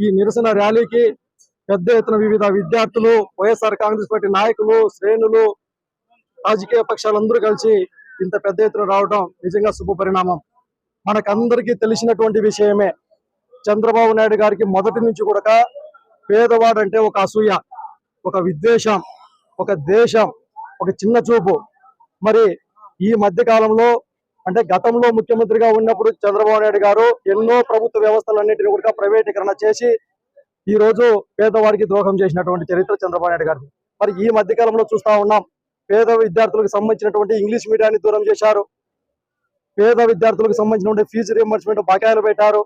ఈ నిరసన ర్యాలీకి పెద్ద ఎత్తున వివిధ విద్యార్థులు వైఎస్ఆర్ కాంగ్రెస్ పార్టీ నాయకులు శ్రేణులు రాజకీయ పక్షాలందరూ కలిసి ఇంత పెద్ద ఎత్తున రావడం నిజంగా శుభ పరిణామం మనకందరికీ తెలిసినటువంటి విషయమే. చంద్రబాబు నాయుడు గారికి మొదటి నుంచి కూడా పేదవాడంటే ఒక అసూయ ఒక విద్వేషం ఒక దేశం ఒక చిన్న చూపు. మరి ఈ మధ్య కాలంలో అంటే గతంలో ముఖ్యమంత్రిగా ఉన్నప్పుడు చంద్రబాబు నాయుడు గారు ఎన్నో ప్రభుత్వ వ్యవస్థలన్నింటినీ కూడా ప్రైవేటీకరణ చేసి ఈ రోజు పేదవారికి ద్రోహం చేసినటువంటి చరిత్ర చంద్రబాబు నాయుడు గారిది. మరి ఈ మధ్య కాలంలో చూస్తా ఉన్నాం పేద విద్యార్థులకు సంబంధించినటువంటి ఇంగ్లీష్ మీడియాన్ని దూరం చేశారు. పేద విద్యార్థులకు సంబంధించినటువంటి ఫీజు రియంబర్స్మెంట్ బకాయిలు పెట్టారు.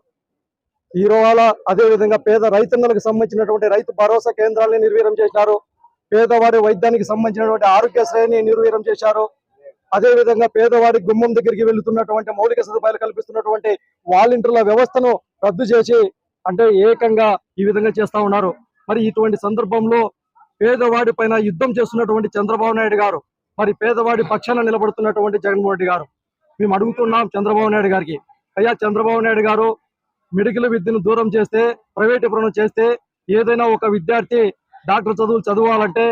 ఈ రోజు అదే విధంగా పేద రైతన్నలకు సంబంధించినటువంటి రైతు భరోసా కేంద్రాలని నిర్వీర్యం చేశారు పేదవాడి వైద్యానికి సంబంధించినటువంటి ఆరోగ్యశ్రేణిని నిర్వీర్యం చేశారు. అదే విధంగా పేదవాడి గుమ్మం దగ్గరికి వెళ్తున్నటువంటి మౌలిక సదుపాయాలు కల్పిస్తున్నటువంటి వాలంటీర్ల వ్యవస్థను రద్దు చేసి అంటే ఏకంగా ఈ విధంగా చేస్తా ఉన్నారు. మరి ఇటువంటి సందర్భంలో పేదవాడి పైన యుద్ధం చేస్తున్నటువంటి చంద్రబాబు నాయుడు గారు మరి పేదవాడి పక్షాన నిలబడుతున్నటువంటి జగన్మోహన్ రెడ్డి గారు మేము అడుగుతున్నాం చంద్రబాబు నాయుడు గారికి అయ్యా చంద్రబాబు నాయుడు గారు మెడికల్ విద్యను దూరం చేస్తే ప్రైవేటీకరణ చేస్తే ఏదైనా ఒక విద్యార్థి డాక్టర్ చదువులు చదవాలంటే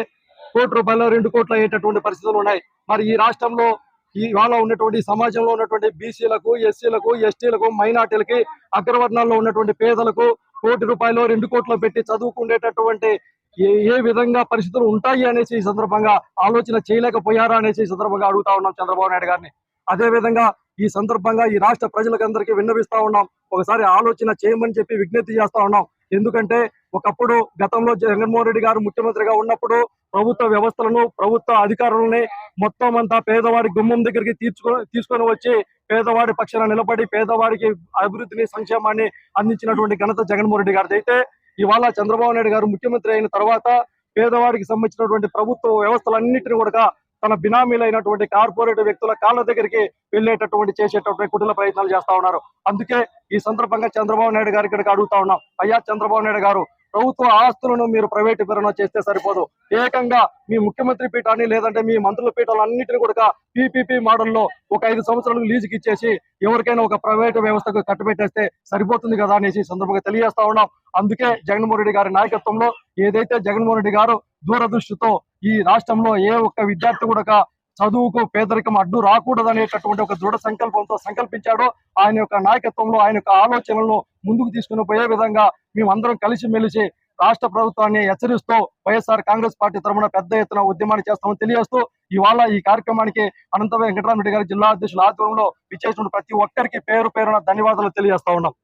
కోటి రూపాయలు రెండు కోట్లు అయ్యేటటువంటి పరిస్థితులు ఉన్నాయి. మరి ఈ రాష్ట్రంలో ఈ ఇవాళ ఉన్నటువంటి సమాజంలో ఉన్నటువంటి బీసీలకు ఎస్సీలకు ఎస్టీలకు మైనార్టీలకి అగ్రవర్ణాల్లో ఉన్నటువంటి పేదలకు కోటి రూపాయలు రెండు కోట్లు పెట్టి చదువుకునేటటువంటి ఏ ఏ విధంగా పరిస్థితులు ఉంటాయి అనేసి ఈ సందర్భంగా ఆలోచన చేయలేకపోయారా అనేసి ఈ సందర్భంగా అడుగుతా ఉన్నాం చంద్రబాబు నాయుడు గారిని. అదే విధంగా ఈ సందర్భంగా ఈ రాష్ట్ర ప్రజలకందరికీ విన్నవిస్తా ఉన్నాం. ఒకసారి ఆలోచన చేయమని చెప్పి విజ్ఞప్తి చేస్తా ఉన్నాం. ఎందుకంటే ఒకప్పుడు గతంలో జగన్మోహన్ రెడ్డి గారు ముఖ్యమంత్రిగా ఉన్నప్పుడు ప్రభుత్వ వ్యవస్థలను ప్రభుత్వ అధికారులని మొత్తం అంతా పేదవాడి గుమ్మం దగ్గరికి తీర్చుకొని తీసుకొని వచ్చి పేదవాడి పక్షాన నిలబడి పేదవాడికి అభివృద్ధిని సంక్షేమాన్ని అందించినటువంటి ఘనత జగన్మోహన్ రెడ్డి గారిది. అయితే ఇవాళ చంద్రబాబు నాయుడు గారు ముఖ్యమంత్రి అయిన తర్వాత పేదవాడికి సంబంధించినటువంటి ప్రభుత్వ వ్యవస్థలన్నింటినీ కూడా తన బినామీలైనటువంటి కార్పొరేట్ వ్యక్తుల కాళ్ళ దగ్గరికి వెళ్ళేటటువంటి చేసేటటువంటి కుటుంబ ప్రయత్నాలు చేస్తా ఉన్నారు. అందుకే ఈ సందర్భంగా చంద్రబాబు నాయుడు గారి ఇక్కడికి అడుగుతా ఉన్నాం. అయ్యా చంద్రబాబు నాయుడు గారు ప్రభుత్వ ఆస్తులను మీరు ప్రైవేటీకరణ చేస్తే సరిపోదు. ఏకంగా మీ ముఖ్యమంత్రి పీఠాన్ని లేదంటే మీ మంత్రుల పీఠాలు అన్నింటినీ కూడా పీపీపీ మోడల్లో ఒక ఐదు సంవత్సరాలు లీజుకి ఇచ్చేసి ఎవరికైనా ఒక ప్రైవేట్ వ్యవస్థకు కట్టుబెట్టేస్తే సరిపోతుంది కదా అనేసి సందర్భంగా తెలియజేస్తా ఉన్నాం. అందుకే జగన్మోహన్ రెడ్డి గారి నాయకత్వంలో ఏదైతే జగన్మోహన్ రెడ్డి గారు దూరదృష్టితో ఈ రాష్ట్రంలో ఏ ఒక్క విద్యార్థి కూడా చదువుకు పేదరికం అడ్డు రాకూడదనేటటువంటి ఒక దృఢ సంకల్పంతో సంకల్పించాడో ఆయన యొక్క నాయకత్వంలో ఆయన యొక్క ఆలోచనలను ముందుకు తీసుకుని పోయే విధంగా మేమందరం కలిసిమెలిసి రాష్ట్ర ప్రభుత్వాన్ని హెచ్చరిస్తూ వైఎస్ఆర్ కాంగ్రెస్ పార్టీ తరఫున పెద్ద ఎత్తున ఉద్యమాన్ని చేస్తామని తెలియజేస్తూ ఇవాళ ఈ కార్యక్రమానికి అనంత వెంకటరామరెడ్డి గారి జిల్లా అధ్యక్షుల ఆధ్వర్యంలో విచ్చేసిన ప్రతి ఒక్కరికి పేరు పేరున ధన్యవాదాలు తెలియజేస్తా ఉన్నాం.